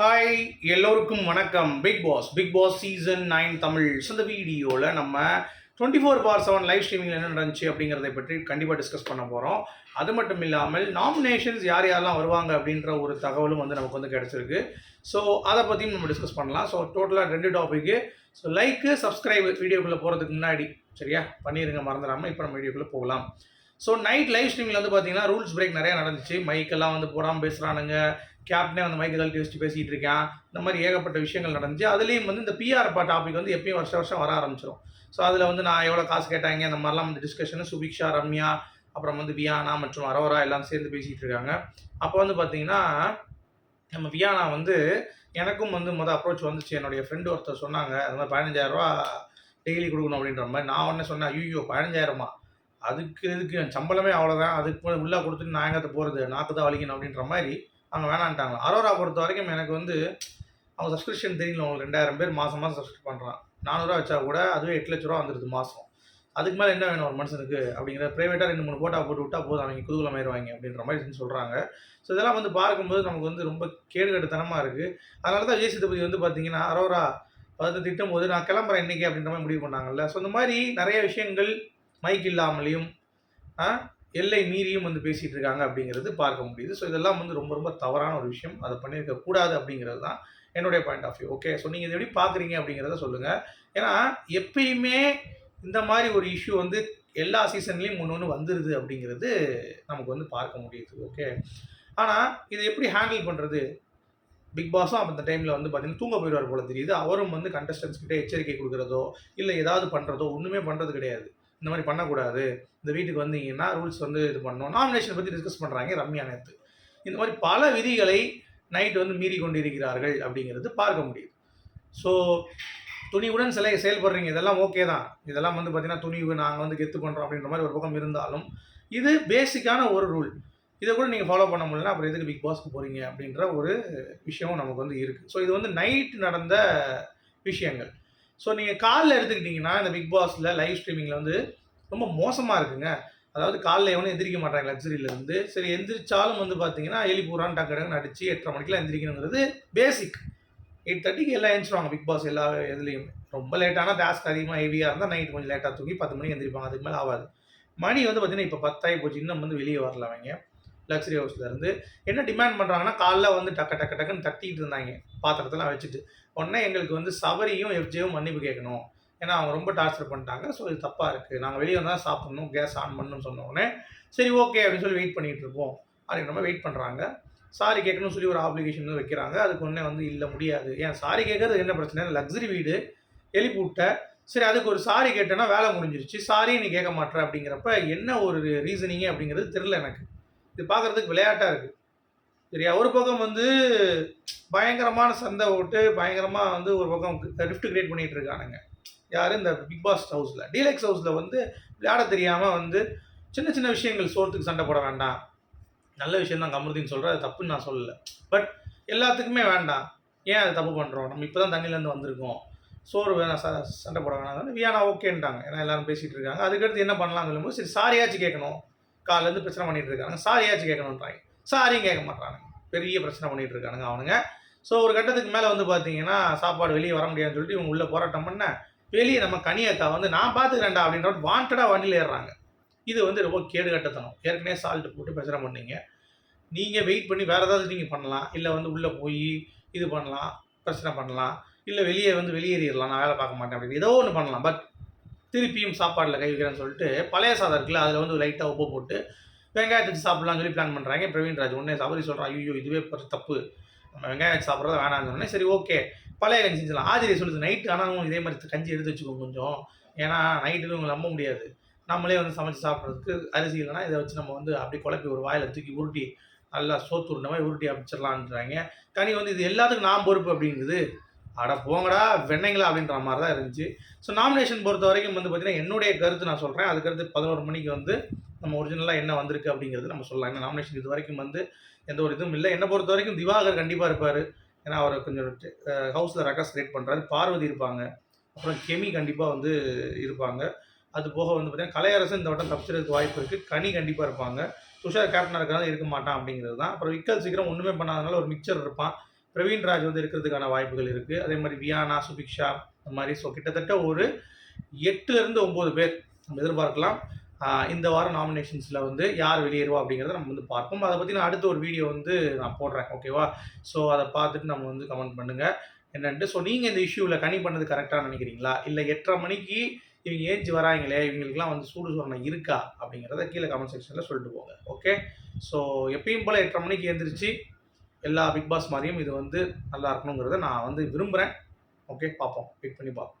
Hi எல்லோருக்கும் வணக்கம். Bigg Boss Bigg Boss season nine Tamil. இந்த வீடியோவில் நம்ம twenty four by seven live streaming என்ன நடந்துச்சு அப்படிங்கிறத பற்றி கண்டிப்பாக டிஸ்கஸ் பண்ண போகிறோம் அது மட்டும் இல்லாமல் நாமினேஷன்ஸ் யார் யாரெல்லாம் வருவாங்க அப்படின்ற ஒரு தகவலும் வந்து நமக்கு வந்து கிடச்சிருக்கு. ஸோ அதை பற்றியும் நம்ம டிஸ்கஸ் பண்ணலாம். ஸோ டோட்டலாக ரெண்டு டாப்பிக்கு ஸோ லைக்கு சப்ஸ்கிரைப் வீடியோக்குள்ளே போகிறதுக்கு முன்னாடி சரியா? பண்ணிடுங்க மறந்துடாமல் இப்போ நம்ம வீடியோக்குள்ளே போகலாம். ஸோ நைட் லைவ் ஸ்ட்ரீமில் வந்து பார்த்தீங்கன்னா ரூல்ஸ் பிரேக் நிறையா நடந்துச்சு. மைக்கெல்லாம் வந்து போடாமல் பேசுகிறானுங்க கேப்டனே வந்து மைக்கு தள்ளி வச்சு பேசிகிட்டு இருக்கேன். இந்த மாதிரி ஏகப்பட்ட விஷயங்கள் நடந்துச்சு. அதுலேயும் வந்து இந்த பிஆர் டாபிக் வந்து எப்பயும் வருஷம் வருஷம் வர ஆரம்பிச்சிடும் ஸோ அதில் வந்து நான் எவ்வளோ காசு கேட்டாங்க அந்த மாதிரிலாம் வந்து டிஸ்கஷனு சுபிக்ஷா ரம்யா அப்புறம் வந்து வியானா மற்றும் அரோரா எல்லாம் சேர்ந்து பேசிகிட்டு இருக்காங்க. அப்போ வந்து பார்த்தீங்கன்னா நம்ம வியானா வந்து எனக்கும் வந்து மொதல் அப்ரோச் வந்துச்சு. என்னுடைய ஃப்ரெண்டு ஒருத்தர் சொன்னாங்க அது மாதிரி பதினஞ்சாயிரரூவா டெய்லி கொடுக்கணும் அப்படின்ற மாதிரி. நான் உடனே சொன்னேன் ஐயோ பதினஞ்சாயிரமா? அதுக்கு இதுக்கு சம்பளமே அவ்வளோதான் அதுக்கு உள்ளே கொடுத்துட்டு நான் எங்கத்த போகிறது நாக்கு தான் வலிக்கணும் அப்படின்ற மாதிரி அவங்க வேணான்ட்டாங்க அரோரா பொறுத்த வரைக்கும் எனக்கு வந்து அவங்க சப்ஸ்கிரிப்ஷன் தெரியல. உங்களுக்கு ரெண்டாயிரம் பேர் மாதம் மாதம் சப்ஸ்கிரிப் பண்ணுறான் நானூறுரூவா வச்சா கூட அதுவே எட்டு லட்ச ரூபா வந்துடுது மாதம் அதுக்கு மேலே என்ன வேணும் ஒரு மனுஷனுக்கு? அப்படிங்கிற ப்ரைவேட்டாக ரெண்டு மூணு போட்டா போட்டு விட்டா போதும். அவங்க குதூகலமாயிருவாங்க அப்படின்ற மாதிரி சொல்கிறாங்க ஸோ இதெல்லாம் வந்து பார்க்கும்போது நமக்கு வந்து ரொம்ப கேடுகட்டுத்தனமாக இருக்குது அதனால தான் விஜய் சேதுபதி வந்து பார்த்தீங்கன்னா அரோரா பதத்தை திட்டும் போது நான் கிளம்புறேன் இன்றைக்கி அப்படின்ற மாதிரி முடிவு பண்ணாங்கல்ல. ஸோ இந்த மாதிரி நிறைய விஷயங்கள் மைக் இல்லாமலையும் எல்லை மீறியும் வந்து பேசிகிட்டு இருக்காங்க அப்படிங்கிறது பார்க்க முடியுது. ஸோ இதெல்லாம் வந்து ரொம்ப ரொம்ப தவறான ஒரு விஷயம். அதை பண்ணியிருக்க கூடாது அப்படிங்கிறது தான் என்னுடைய point of view okay so நீங்கள் இது எப்படி பார்க்குறீங்க அப்படிங்கிறத சொல்லுங்கள் ஏன்னா எப்பயுமே இந்த மாதிரி ஒரு இஷ்யூ வந்து எல்லா சீசன்லேயும் ஒன்று ஒன்று வந்துடுது அப்படிங்கிறது நமக்கு வந்து பார்க்க முடியுது. ஓகே ஆனால் இதை எப்படி ஹேண்டில் பண்ணுறது பிக் பாஸும் அந்த டைமில் வந்து பார்த்தீங்கன்னா தூங்க போயிடுவார் போல தெரியுது. அவரும் வந்து கண்டஸ்டன்ஸ் கிட்டே எச்சரிக்கை கொடுக்குறதோ இல்லை ஏதாவது பண்ணுறதோ ஒன்றுமே பண்ணுறது கிடையாது. இந்த மாதிரி பண்ணக்கூடாது. இந்த வீட்டுக்கு வந்தீங்கன்னா ரூல்ஸ் வந்து இது பண்ணணும்? நாமினேஷன் பற்றி டிஸ்கஸ் பண்ணுறாங்க ரம்யா நேத்து. இந்த மாதிரி பல விதிகளை நைட் வந்து மீறி கொண்டிருக்கிறார்கள் அப்படிங்கிறது பார்க்க முடியுது. ஸோ துணிவுடன் சிலை செயல்படுறீங்க. இதெல்லாம் ஓகே தான். இதெல்லாம் வந்து பார்த்தீங்கன்னா துணிவு நாங்கள் வந்து கெத்து பண்ணுறோம் அப்படின்ற மாதிரி ஒரு பக்கம் இருந்தாலும் இது பேசிக்கான ஒரு ரூல் இதை கூட நீங்கள் ஃபாலோ பண்ண முடியலன்னா அப்புறம் எதுக்கு பிக் பாஸ்க்கு போகிறீங்க அப்படின்ற ஒரு விஷயமும் நமக்கு வந்து இருக்குது ஸோ இது வந்து நைட் நடந்த விஷயங்கள். ஸோ நீங்கள் காலில் எடுத்துக்கிட்டிங்கன்னா இந்த பிக் பாஸில் லைவ் ஸ்ட்ரீமிங்கில் வந்து ரொம்ப மோசமாக இருக்குங்க. அதாவது காலைல எவனும் எந்திரிக்க மாட்டாங்க லக்ஸரியிலேருந்து சரி எந்திரிச்சாலும் வந்து பார்த்தீங்கன்னா எலி பூரான் டக்கு அடிச்சு எட்டரை மணிக்கெலாம் எந்திரிக்கணுங்கிறது பேசிக் எயிட் தேர்ட்டிக்கு எல்லாம் எழுந்துருவாங்க பிக் பாஸ் எல்லா இதுலேயும். ரொம்ப லேட்டான டாஸ்க் அதிகமாக ஹெவியாக இருந்தால் நைட் கொஞ்சம் லேட்டாக தூங்கி பத்து மணிக்கு எந்திரிப்பாங்க. அதுக்கு மேலே ஆகாது மணி வந்து பார்த்தீங்கன்னா இப்போ பத்தாயி போச்சு. இன்னும் வந்து வெளியே வரல அவங்க. லக்ஸரி ஹவுஸ்ல இருந்து என்ன டிமாண்ட் பண்ணுறாங்கன்னா காலைல வந்து டக்கு டக்கு டக்குன்னு தட்டிட்டு இருந்தாங்க. பாத்திரத்தெல்லாம் வச்சுட்டு. உடனே எங்களுக்கு வந்து சபரியும் எஃப்ஜேவும் மன்னிப்பு கேட்கணும். ஏன்னா அவங்க ரொம்ப டார்ச்சர் பண்ணிட்டாங்க. ஸோ இது தப்பாக இருக்குது நாங்கள் வெளியே வந்தால் சாப்பிடணும் கேஸ் ஆன் பண்ணணும்னு சொன்ன உடனே சரி ஓகே அப்படின்னு சொல்லி வெயிட் பண்ணிட்டு இருப்போம். அப்படின்னு நம்ம வெயிட் பண்ணுறாங்க சாரி கேட்கணும்னு சொல்லி ஒரு ஆப்ளிகேஷன் வந்து வைக்கிறாங்க. அதுக்கு ஒன்றே வந்து இல்லை முடியாது. ஏன் சாரி கேட்கறது என்ன பிரச்சனை? லக்ஸரி வீடு எழுப்பிவிட்ட சரி அதுக்கு ஒரு சாரி கேட்டேன்னா வேலை முடிஞ்சிருச்சு. சாரி நீ கேட்க மாட்டேற அப்படிங்கிறப்ப என்ன ஒரு ரீசனிங்கு அப்படிங்கிறது தெரில எனக்கு. இது பார்க்குறதுக்கு விளையாட்டாக இருக்குது சரியா? ஒரு பக்கம் வந்து பயங்கரமான சண்டை விட்டு பயங்கரமாக வந்து ஒரு பக்கம் ரிஃப்ட் கிரியேட் பண்ணிகிட்டு இருக்கானுங்க. யார்? இந்த பிக் பாஸ் ஹவுஸில் டீலக்ஸ் ஹவுஸில் வந்து விளையாட தெரியாமல் வந்து சின்ன சின்ன விஷயங்கள் சோர்த்துக்கு சண்டை போட வேண்டாம். நல்ல விஷயம் தான் கமருதீன் சொல்கிற அது தப்புன்னு நான் சொல்லலை. பட் எல்லாத்துக்குமே வேண்டாம். ஏன் அது தப்பு பண்ணுறோம் நம்ம இப்போ தான் தண்ணியிலேருந்து வந்திருக்கோம். சோறு வேணாம் ச சண்டை போட வேணாம். வியானா ஓகேன்ட்டாங்க. ஏன்னா எல்லாரும் பேசிகிட்டு இருக்காங்க. அதுக்கடுத்து என்ன பண்ணலாம்னு சொல்லும்போது சரி சாரியாச்சும் கேட்கணும் காலேருந்து பிரச்சனை பண்ணிட்டு இருக்காங்க சாரியாச்சும் கேட்கணுன்றாங்க. சாரியும் கேட்க மாட்டானுங்க பெரிய பிரச்சனை பண்ணிட்டு இருக்கானுங்க அவனுங்க. ஸோ ஒரு கட்டத்துக்கு மேலே வந்து பார்த்தீங்கன்னா சாப்பாடு வெளியே வர முடியாதுன்னு சொல்லிட்டு இவங்க உள்ளே போராட்டம் பண்ண வெளியே நம்ம கனியக்கா வந்து நான் பார்த்துக்கிறேன்டா அப்படின்ற வாண்டடாக வண்டியில் ஏறுறாங்க. இது வந்து ரொம்ப கேடு கட்டத்தனம் ஏற்கனவே சால்ட்டு போட்டு பிரச்சனை பண்ணீங்க. நீங்கள் வெயிட் பண்ணி வேறு ஏதாவது நீங்கள் பண்ணலாம். இல்லை வந்து உள்ளே போய் இது பண்ணலாம் பிரச்சனை பண்ணலாம். இல்லை வெளியே வந்து வெளியேறிடலாம். நான் வேலை பார்க்க மாட்டேன் அப்படின்னு. ஏதோ ஒன்று பண்ணலாம். பட் திருப்பியும் சாப்பாடில் கை வைக்கிறேன்னு சொல்லிட்டு பழைய சாதம் இருக்குல்ல அதில் வந்து லைட்டாக உப்பு போட்டு வெங்காயத்தை வச்சு சொல்லி பிளான் பண்ணுறாங்க பிரவீன் ராஜ் உடனே சபரி சொல்கிறான் ஐயோ இதுவே தப்பு. நம்ம வெங்காயம் வச்சு சாப்பிட்றத வேணாம்னு சொன்னேன் சரி ஓகே பழைய கஞ்சி செஞ்சலாம் ஆதிரி சொல்லுது நைட்டு ஆனால் இதே மாதிரி கஞ்சி எடுத்து வச்சுக்கோங்க கொஞ்சம். ஏன்னா நைட்டுக்கு உங்களை நம்ப முடியாது. நம்மளே வந்து சமைச்சு சாப்பிட்றதுக்கு அரிசி இல்லைன்னா இதை வச்சு நம்ம வந்து அப்படி குழப்பி ஒரு வாயில் தூக்கி உருட்டி நல்லா சோத்து உருண்ட மாதிரி உருட்டி அமைச்சிடலான்றாங்க கனி வந்து இது எல்லாத்துக்கும் நான் பொறுப்பு அப்படிங்குது. அட போங்கடா வெண்ணைங்களா அப்படின்ற மாதிரி தான் இருந்துச்சு. ஸோ நாமினேஷன் பொறுத்த வரைக்கும் வந்து பார்த்தீங்கன்னா என்னுடைய கருத்து நான் சொல்கிறேன் அதுக்கடுத்து பதினோரு மணிக்கு வந்து நம்ம ஒரிஜினலாக என்ன வந்திருக்கு அப்படிங்கிறது நம்ம சொல்லலாம். ஏன்னா நாமினேஷன் இது வரைக்கும் வந்து எந்த ஒரு இதுவும் இல்லை. என்னை பொறுத்த வரைக்கும் திவாகர் கண்டிப்பாக இருப்பார். ஏன்னா அவர் கொஞ்சம் ஹவுஸில் ரெக்கார்ட்ஸ் கிரியேட் பண்ணுறாரு பார்வதி இருப்பாங்க. அப்புறம் கெமி கண்டிப்பாக வந்து இருப்பாங்க. அது போக வந்து பார்த்தீங்கன்னா கலையரசு இந்த வட்டம் தப்பிச்சிறதுக்கு வாய்ப்பு இருக்குது கனி கண்டிப்பாக இருப்பாங்க. துஷார் கேப்டனாக இருக்கிறதா இருக்க மாட்டான் அப்படிங்கிறது தான். அப்புறம் விக்கல் சீக்கிரம் ஒன்றுமே பண்ணாதனால ஒரு மிக்சர் இருப்பான். பிரவீன் ராஜ் வந்து இருக்கிறதுக்கான வாய்ப்புகள் இருக்குது அதே மாதிரி வியானா சுபிக்ஷா இந்த மாதிரி. ஸோ கிட்டத்தட்ட ஒரு எட்டுலேருந்து ஒம்பது பேர் நம்ம எதிர்பார்க்கலாம். இந்த வாரம் நாமினேஷன்ஸில் வந்து யார் வெளியேறுவா அப்படிங்கிறத நம்ம வந்து பார்ப்போம். அதை பற்றி நான் அடுத்த ஒரு வீடியோ வந்து நான் போடுறேன். ஓகேவா ஸோ அதை பார்த்துட்டு நம்ம வந்து கமெண்ட் பண்ணுங்கள் என்னென்ட்டு? ஸோ நீங்கள் இந்த இஷ்யூவில் கனி பண்ணது கரெக்டாக நினைக்கிறீங்களா? இல்லை எட்டரை மணிக்கு இவங்க ஏஞ்சி வராங்களே இவங்களுக்குலாம் வந்து சூடு சூரணம் இருக்கா அப்படிங்கிறத கீழே கமெண்ட் செக்ஷனில் சொல்லிட்டு போங்க. ஓகே ஸோ எப்பயும் போல் எட்டரை மணிக்கு எழுந்திரிச்சு எல்லா பிக் பாஸ் மாதிரியும் இது வந்து நல்லா இருக்கணுங்கிறத நான் வந்து விரும்புகிறேன் ஓகே பார்ப்போம். வெயிட் பண்ணி பார்ப்போம்.